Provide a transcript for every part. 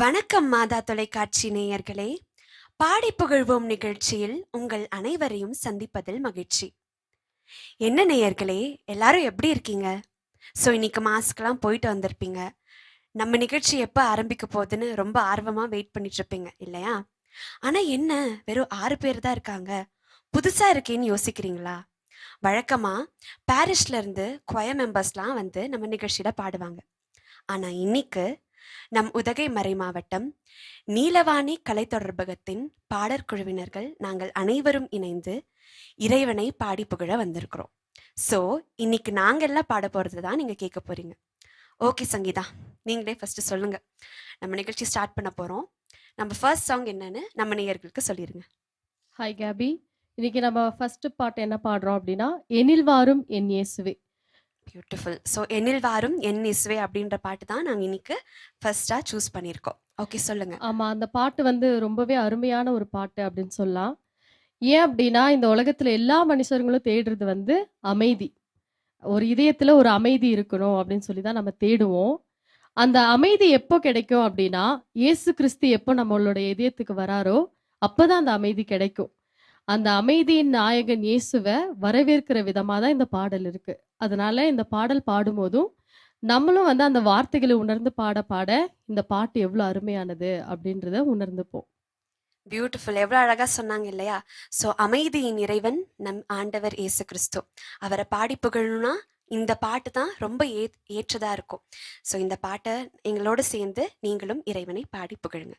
வணக்கம் மாதா தொலைக்காட்சி நேயர்களே. பாடி புகழ்வோம் நிகழ்ச்சியில் உங்கள் அனைவரையும் சந்திப்பதில் மகிழ்ச்சி. என்ன நேயர்களே எல்லாரும் எப்படி இருக்கீங்க? ஸோ இன்னைக்கு மாஸ்க்லாம் போயிட்டு வந்திருப்பீங்க. நம்ம நிகழ்ச்சி எப்போ ஆரம்பிக்க போகுதுன்னு ரொம்ப ஆர்வமாக வெயிட் பண்ணிட்டு இருப்பீங்க இல்லையா? ஆனால் என்ன வெறும் ஆறு பேர் தான் இருக்காங்க. புதுசாக இருக்கேன்னு யோசிக்கிறீங்களா? வழக்கமாக பாரிஸ்ல இருந்து கொய மெம்பர்ஸ்லாம் வந்து நம்ம நிகழ்ச்சியில் பாடுவாங்க. ஆனால் இன்னைக்கு நம் உதகை மறை மாவட்டம் நீலவாணி கலை தொடர்பகத்தின் பாடற் குழுவினர்கள் நாங்கள் அனைவரும் இணைந்து இறைவனை பாடி புகழ வந்திருக்கிறோம். ஸோ இன்னைக்கு நாங்கள் எல்லாம் பாட போகிறது தான் நீங்கள் கேட்க போறீங்க. ஓகே சங்கீதா நீங்களே ஃபர்ஸ்ட் சொல்லுங்க. நம்ம நிகழ்ச்சி ஸ்டார்ட் பண்ண போறோம். நம்ம ஃபர்ஸ்ட் சாங் என்னன்னு நம்ம நேயர்களுக்கு சொல்லிடுங்க ஹாய் கேபி இன்னைக்கு நம்ம ஃபர்ஸ்ட் பாட்டு என்ன பாடுறோம் அப்படின்னா எனில் வாரும் என் இயேசுவே. பியூட்டிஃபுல் ஸோ எண்ணில் வாரும் என் இஸ்வே அப்படின்ற பாட்டு தான் நாங்கள் இன்னைக்கு ஃபர்ஸ்டா சூஸ் பண்ணியிருக்கோம். ஓகே சொல்லுங்க. ஆமாம் அந்த பாட்டு வந்து ரொம்பவே அருமையான ஒரு பாட்டு அப்படின்னு சொல்லலாம். ஏன் அப்படின்னா இந்த உலகத்தில் எல்லா மனுஷர்களும் தேடுறது வந்து அமைதி. ஒரு இதயத்தில் ஒரு அமைதி இருக்கணும் அப்படின்னு சொல்லி தான் நம்ம தேடுவோம். அந்த அமைதி எப்போ கிடைக்கும் அப்படின்னா இயேசு கிறிஸ்து எப்போ நம்மளுடைய இதயத்துக்கு வராரோ அப்போ தான் அந்த அமைதி கிடைக்கும். அந்த அமைதியின் நாயகன் இயேசுவை வரவேற்கிற விதமாக தான் இந்த பாடல் இருக்கு. அதனால இந்த பாடல் பாடும்போதும் நம்மளும் வந்து அந்த வார்த்தைகளை உணர்ந்து பாட பாட இந்த பாட்டு எவ்வளோ அருமையானது அப்படின்றத உணர்ந்துப்போம். பியூட்டிஃபுல் எவ்வளோ அழகாக சொன்னாங்க இல்லையா? ஸோ அமைதியின் இறைவன் நம் ஆண்டவர் இயேசு கிறிஸ்து. அவரை பாடி புகழணும்னா இந்த பாட்டு தான் ரொம்ப ஏ ஏற்றதாக இருக்கும். ஸோ இந்த பாட்டை எங்களோடு சேர்ந்து நீங்களும் இறைவனை பாடி புகழுங்க.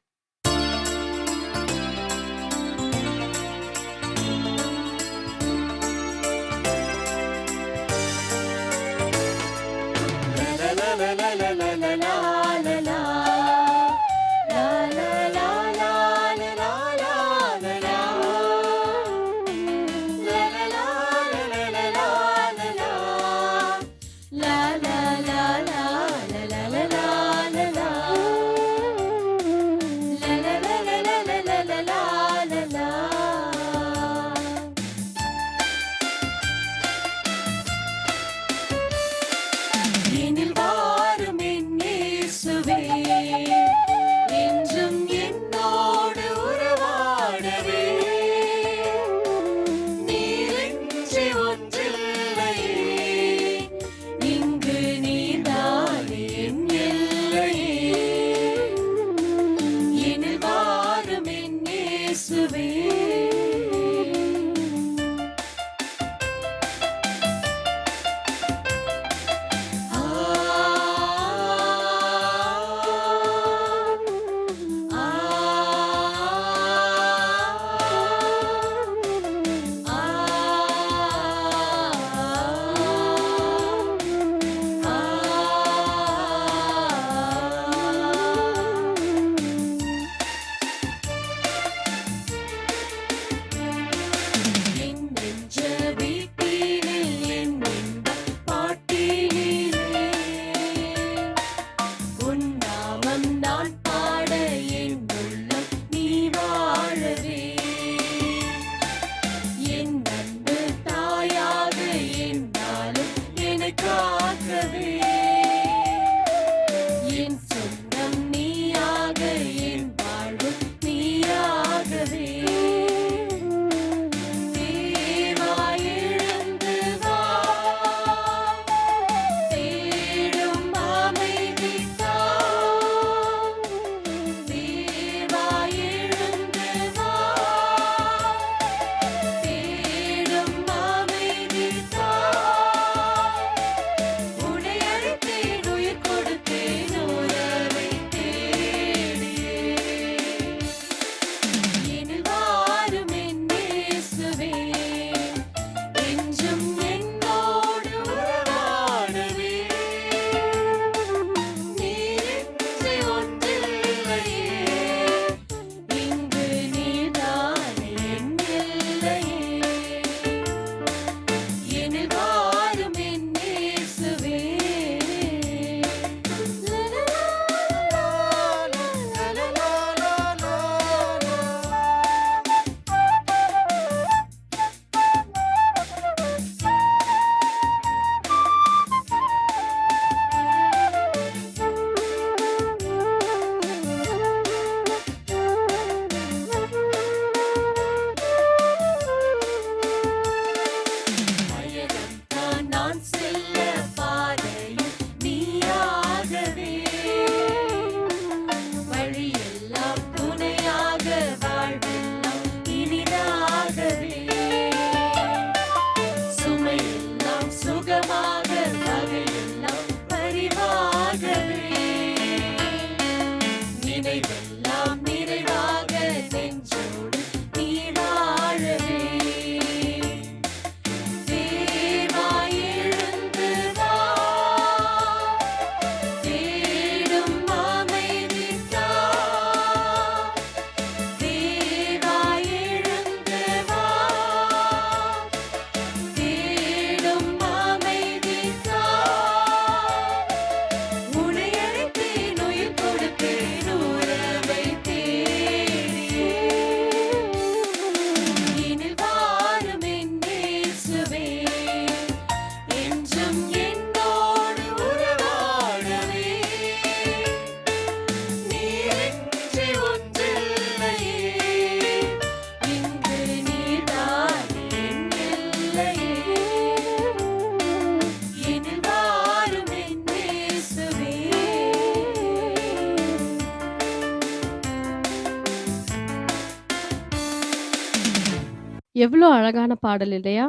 எவ்வளோ அழகான பாடல் இல்லையா?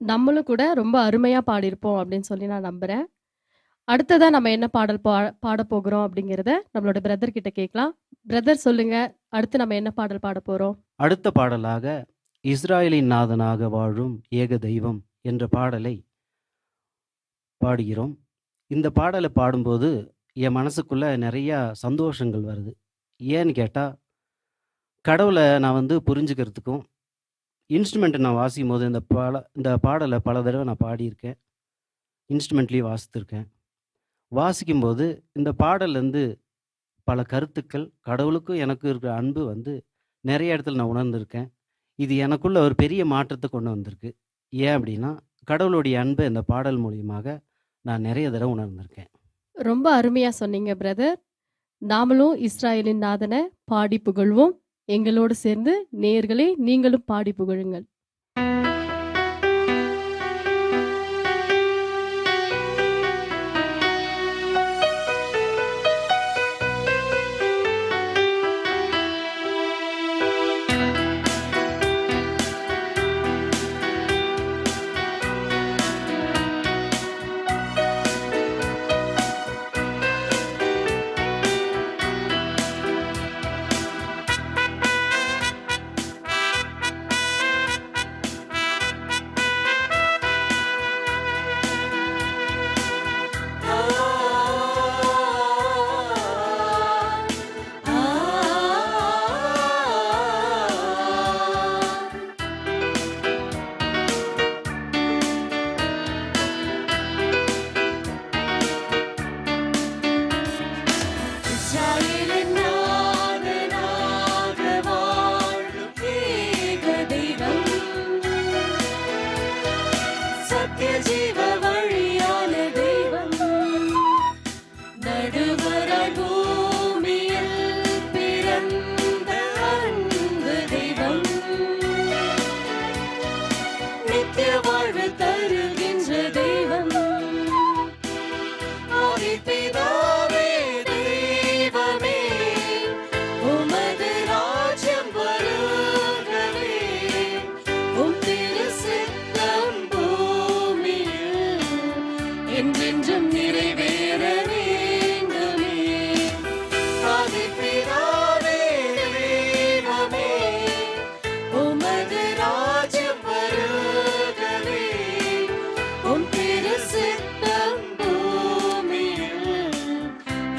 நம்மளும் கூட ரொம்ப அருமையாக பாடியிருப்போம் அப்படின்னு சொல்லி நான் நம்புகிறேன் அடுத்ததாக நம்ம என்ன பாடல் பா பாடப் போகிறோம் அப்படிங்கிறத நம்மளோட பிரதர் கிட்ட கேட்கலாம். பிரதர் சொல்லுங்க. அடுத்து நம்ம என்ன பாடல் பாட போகிறோம் அடுத்த பாடலாக இஸ்ராயலின் நாதனாக வாழும் ஏக தெய்வம் என்ற பாடலை பாடுகிறோம். இந்த பாடலை பாடும்போது என் மனசுக்குள்ளே நிறையா சந்தோஷங்கள் வருது. ஏன்னு கேட்டால் கடவுளை நான் வந்து புரிஞ்சுக்கிறதுக்கும், இன்ஸ்ட்ருமெண்ட்டை நான் வாசிக்கும்போது இந்த பல இந்த பாடலை பல தடவை நான் பாடியிருக்கேன். இன்ஸ்ட்ருமெண்ட்லேயும் வாசித்திருக்கேன். வாசிக்கும்போது இந்த பாடல்லேருந்து பல கருத்துக்கள், கடவுளுக்கும் எனக்கும் இருக்கிற அன்பு வந்து நிறைய இடத்துல நான் உணர்ந்திருக்கேன். இது எனக்குள்ள ஒரு பெரிய மாற்றத்தை கொண்டு வந்திருக்கு. ஏன் அப்படின்னா, கடவுளுடைய அன்பை இந்த பாடல் மூலியமாக நான் நிறைய தடவை உணர்ந்திருக்கேன். ரொம்ப அருமையாக சொன்னீங்க பிரதர். நாமளும் இஸ்ராயலின் நாதன பாடி புகழ்வோம். எங்களோடு சேர்ந்து நேயர்களே நீங்களும் பாடி புகழுங்கள்.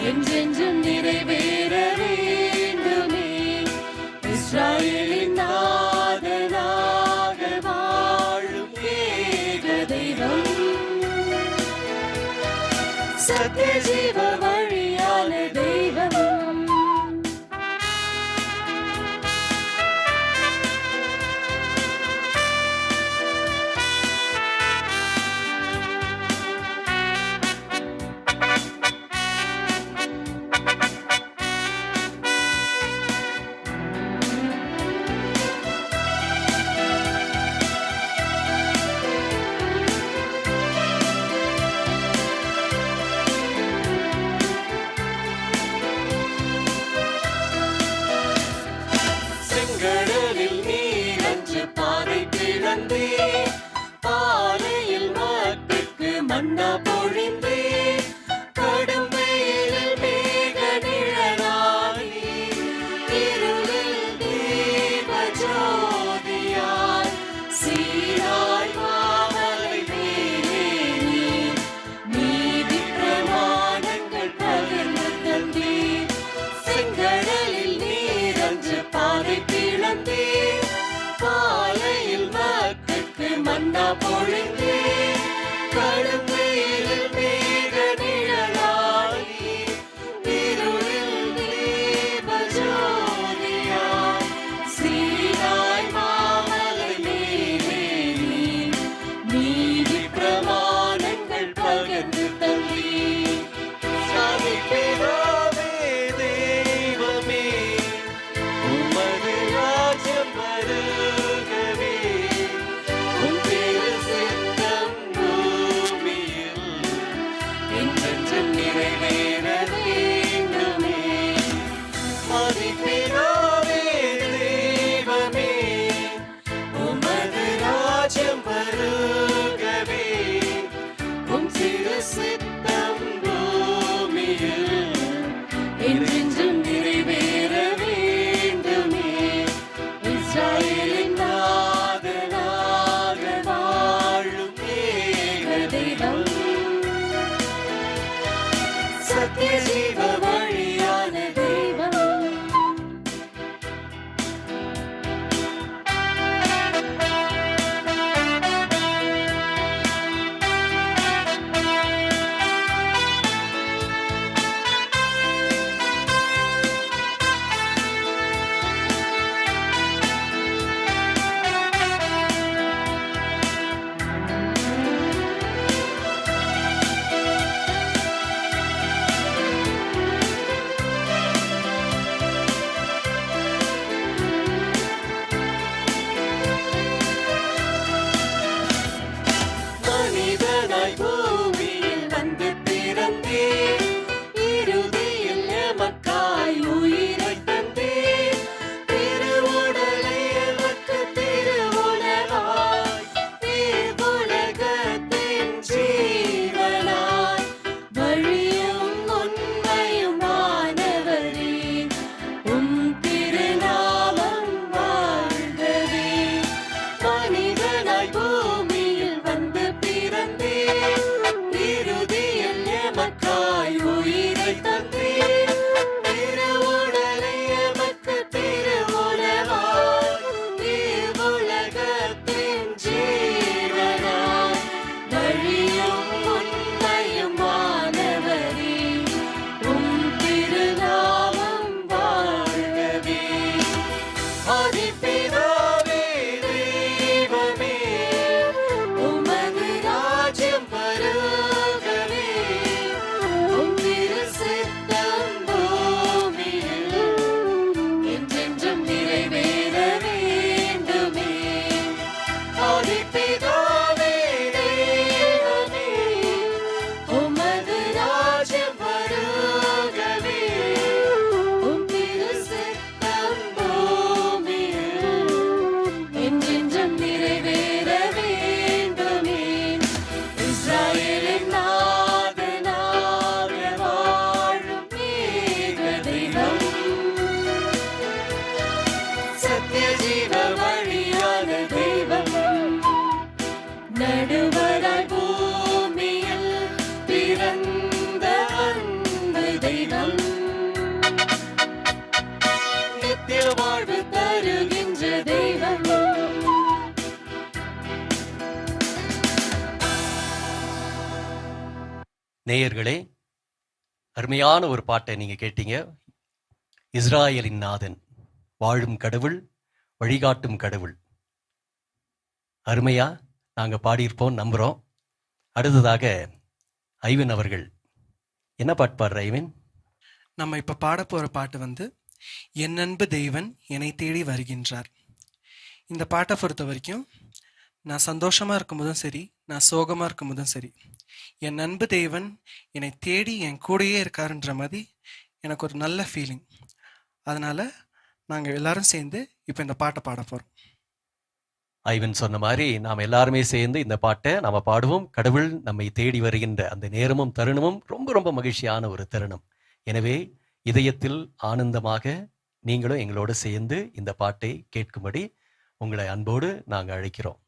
என்றென்றும் நிறைவேற வேண்டுமே. இஸ்ராயேலின் நாதனாக வாழும் ஏக தெய்வம். சத்திய ஜீவ அருமையான ஒரு பாட்டை நீங்கள் கேட்டீங்க. இஸ்ராயலின் நாதன் வாழும் கடவுள் வழிகாட்டும் கடவுள். அருமையா நாங்கள் பாடியிருப்போம் நம்புகிறோம் அடுத்ததாக ஐவன் அவர்கள். என்ன பாட்டு பாடுற ஐவன்? நம்ம இப்போ பாட போகிற பாட்டு வந்து என் அன்பு தெய்வன் என்னை தேடி வருகின்றார். இந்த பாட்டை பொறுத்த வரைக்கும் நான் சந்தோஷமாக இருக்கும்போதும் சரி நான் சோகமாக இருக்கும்போதும் சரி என் அன்பு தேவன் என்னை தேடி என் கூடயே இருக்காருன்ற மாதிரி எனக்கு ஒரு நல்ல ஃபீலிங் அதனால் நாங்கள் எல்லாரும் சேர்ந்து இப்போ இந்த பாட்டை பாட போகிறோம் ஐவன் சொன்ன மாதிரி நாம் எல்லாருமே சேர்ந்து இந்த பாட்டை நாம பாடுவோம். கடவுள் நம்மை தேடி வருகின்ற அந்த நேரமும் தருணமும் ரொம்ப ரொம்ப மகிழ்ச்சியான ஒரு தருணம். எனவே இதயத்தில் ஆனந்தமாக நீங்களும் எங்களோடு சேர்ந்து இந்த பாட்டை கேட்கும்படி உங்களை அன்போடு நாங்கள் அழைக்கிறோம்.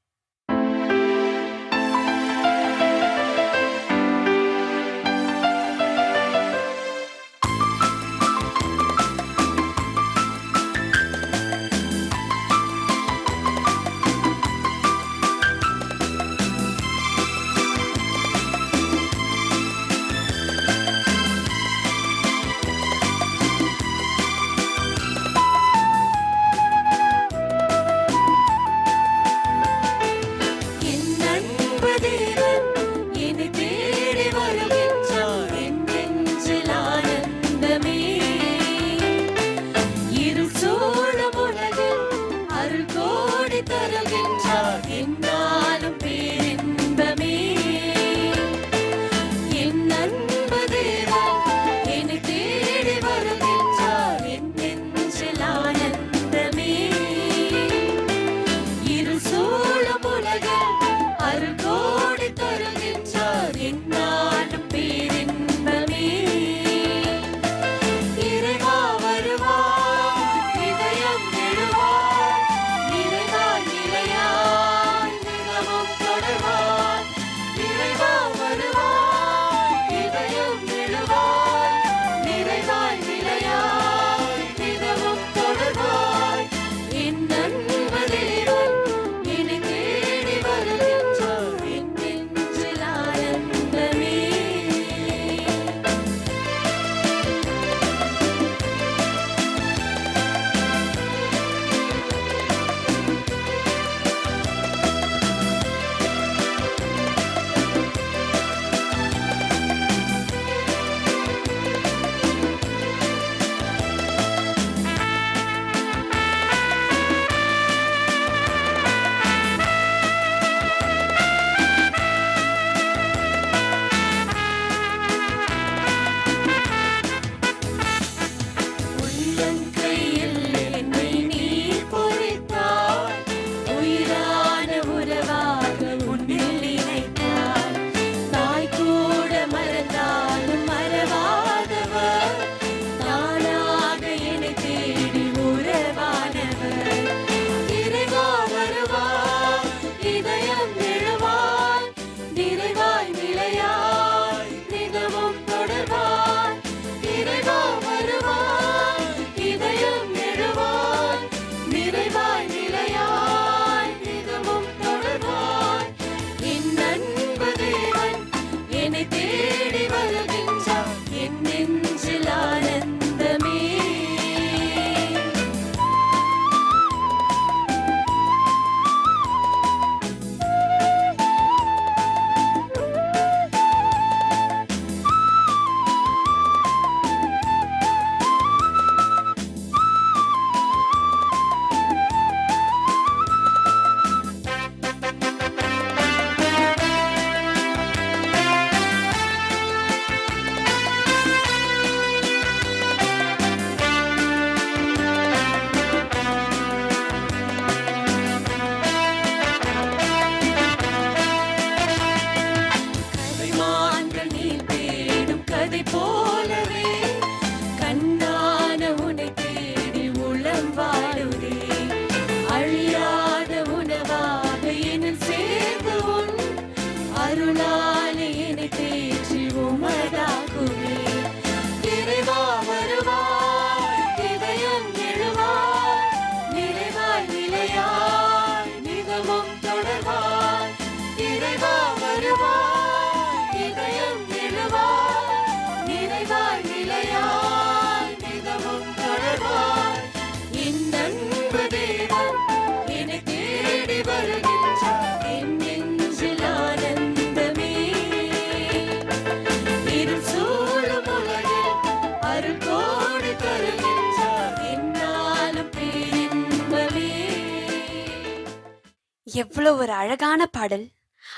எவ்வளோ ஒரு அழகான பாடல்.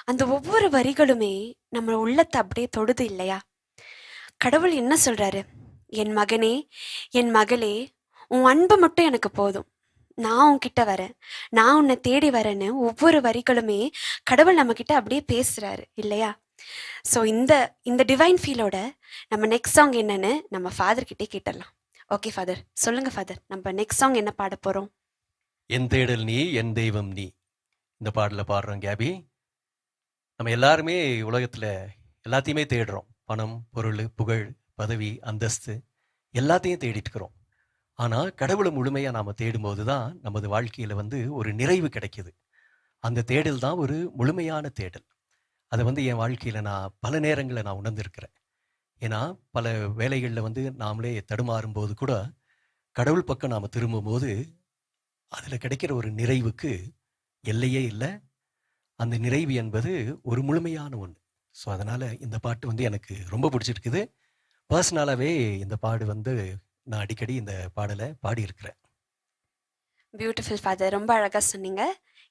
அந்த ஒவ்வொரு வரிகளுமே நம்ம உள்ளத்தை அப்படியே தொடுது இல்லையா? கடவுள் என்ன சொல்றாரு? என் மகனே என் மகளே உன் அன்பு மட்டும் எனக்கு போதும். நான் உன்கிட்ட வரேன். நான் உன்னை தேடி வரேன்னு ஒவ்வொரு வரிகளுமே கடவுள் நம்ம கிட்ட அப்படியே பேசுறாரு இல்லையா? ஸோ இந்த இந்த டிவைன் ஃபீலோட நம்ம நெக்ஸ்ட் சாங் என்னன்னு நம்ம ஃபாதர் கிட்டே கேட்டுடலாம். ஓகே ஃபாதர் சொல்லுங்க ஃபாதர் நம்ம நெக்ஸ்ட் சாங் என்ன பாட போறோம்? என் தேடல் நீ என் தெய்வம் நீ. இந்த பாடலில் பாடுறோம் கேபி. நம்ம எல்லாருமே உலகத்தில் எல்லாத்தையுமே தேடுறோம். பணம் பொருள் புகழ் பதவி அந்தஸ்து எல்லாத்தையும் தேடிட்டுக்கிறோம் ஆனால் கடவுளை முழுமையாக நாம் தேடும்போது தான் நமது வாழ்க்கையில் வந்து ஒரு நிறைவு கிடைக்குது. அந்த தேடல் தான் ஒரு முழுமையான தேடல். அதை வந்து என் வாழ்க்கையில் நான் பல நேரங்களில் நான் உணர்ந்திருக்கிறேன். ஏன்னா பல வேலைகளில் வந்து நாமளே தடுமாறும் போது கூட கடவுள் பக்கம் நாம் திரும்பும்போது அதில் கிடைக்கிற ஒரு நிறைவுக்கு எல்லையே இல்லை. அந்த நிறைவு என்பது ஒரு முழுமையான ஒன்று. ஸோ அதனால் இந்த பாட்டு வந்து எனக்கு ரொம்ப பிடிச்சிருக்குது. பர்சனலாகவே இந்த பாடு வந்து நான் அடிக்கடி இந்த பாடலை பாடியிருக்கிறேன். பியூட்டிஃபுல் ஃபாதர் ரொம்ப அழகா சொன்னீங்க.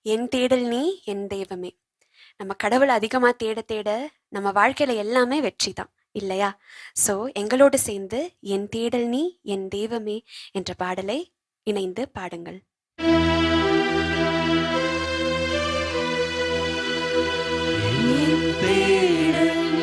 என் தேடல் நீ என் தெய்வமே. நம்ம கடவுளை அதிகமா தேட தேட நம்ம வாழ்க்கையில எல்லாமே வெற்றி தான் இல்லையா? ஸோ எங்களோடு சேர்ந்து என் தேடல் நீ என் தெய்வமே என்ற பாடலை இணைந்து பாடுங்கள். என்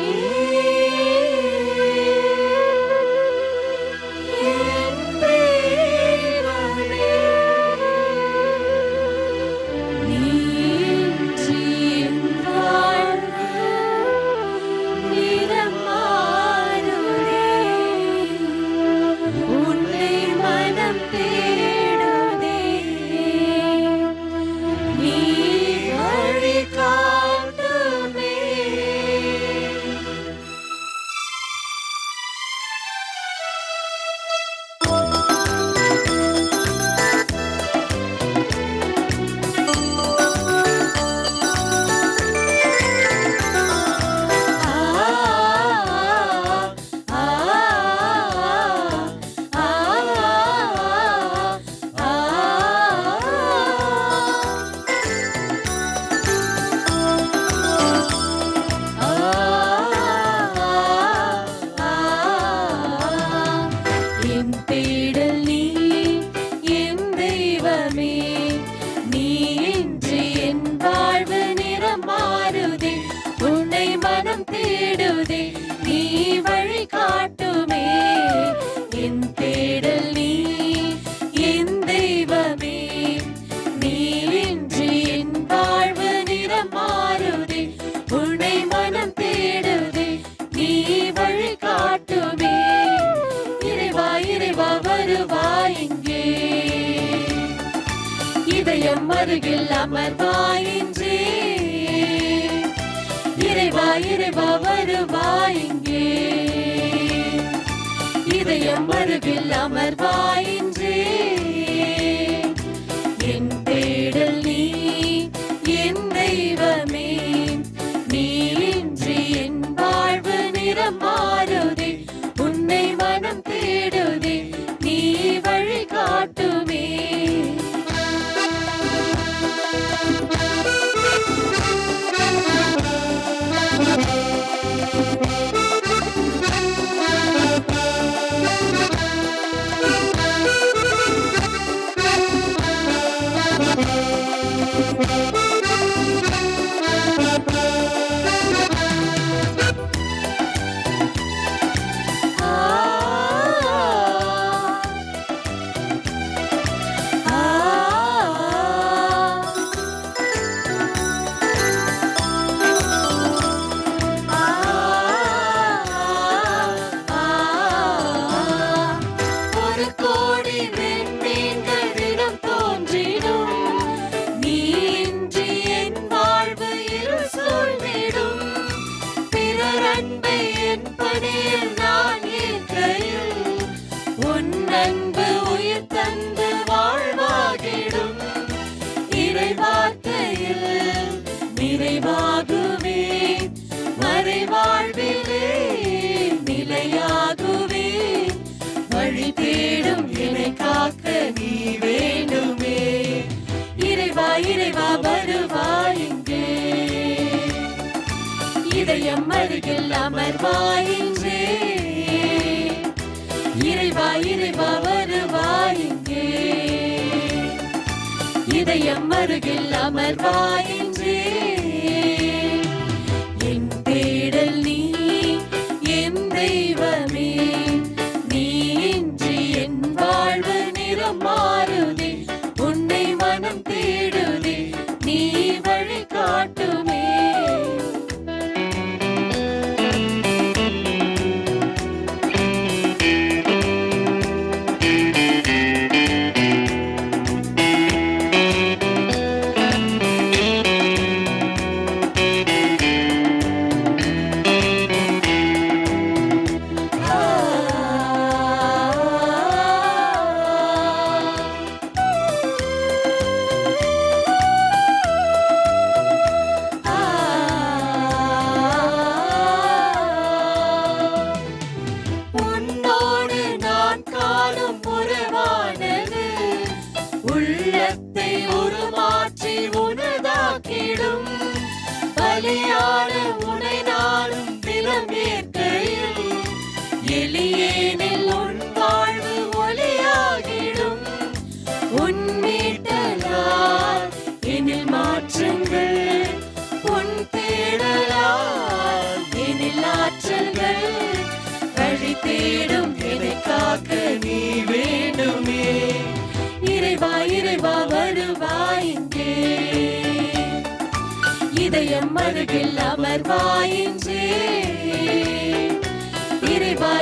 அருகில் அமர்வாயில்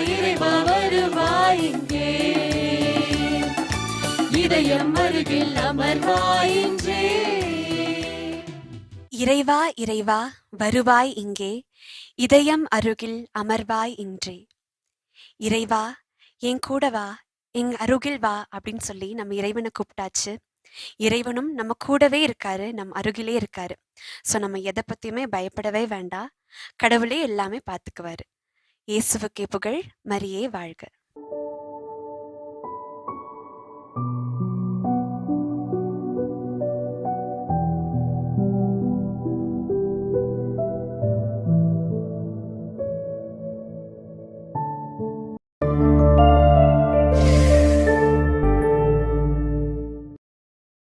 இறைவா இறைவா இதயம் அருகில் அமர்வாயின்றே இறைவா இறைவா வருவாய் இங்கே. இதயம் அருகில் அமர்வாய் இன்றே. இறைவா என் கூட வா எங் அருகில் வா அப்படின்னு சொல்லி நம்ம இறைவனை கூப்பிட்டாச்சு. இறைவனும் நம்ம கூடவே இருக்காரு நம் அருகிலே இருக்காரு. ஸோ நம்ம எதை பத்தியுமே பயப்படவே வேண்டாம். கடவுளே எல்லாமே பார்த்துக்குவாரு. இயேசுவுக்கே புகழ். மரியே வாழ்க.